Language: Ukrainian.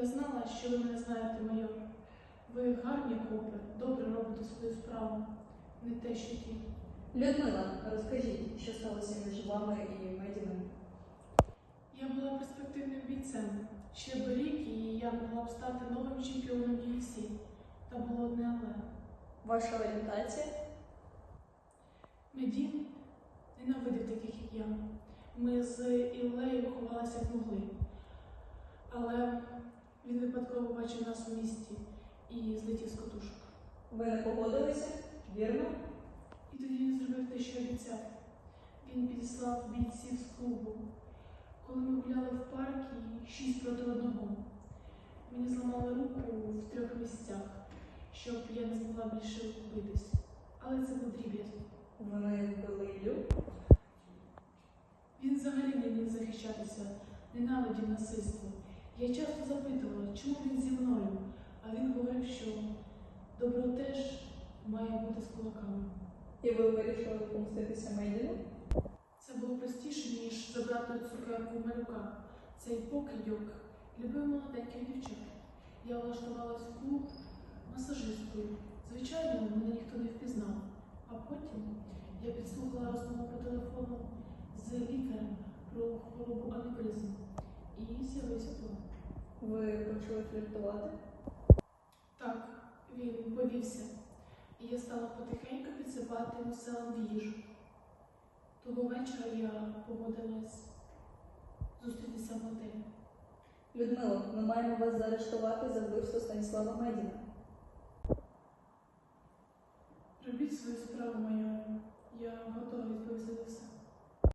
Я знала, що ви мене знаєте, майор. Ви гарні копи, добре робите свою справу. Не те, що ті. Людмила, розкажіть, що сталося між вами і Медіною? Я була перспективним бійцем. Ще би рік, і я могла б стати новим чемпіоном UFC. Та було одне але. Ваша орієнтація? Медін ненавидив таких, як я. Ми з Іллею ховалися як могли. Але він випадково бачив нас у місті і злетів з котушок. Ви не погодилися? Вірно? І тоді він зробив те, що обіцяв. Він підіслав бійців з клубу. Коли ми гуляли в парку, шість проти одного. Мені зламали руку в трьох місцях, щоб я не змогла більше битись. Але це був дріб'язок. Вони вбили Іллю? Він взагалі не міг захищатися, ненавидів насильство. Я часто запитувала, чому він зі мною, а він говорив, що добро теж має бути з кулаками. І ви вирішили помститися Медіну? Це було простіше, ніж забрати цукерку малюка. Цей покидьок любив молоденьких дівчат. Я влаштувалась в клуб масажисткою. Звичайно, мене ніхто не впізнав. А потім я підслухала розмову по телефону з лікарем Ви почали фліртувати? Так, він повівся, і я стала потихеньку підсипати йому в їжу. Того вечора я погодилась зустрітися в готелі. Людмила, ми маємо вас заарештувати за вбивство Станіслава Медіна. Робіть свою справу,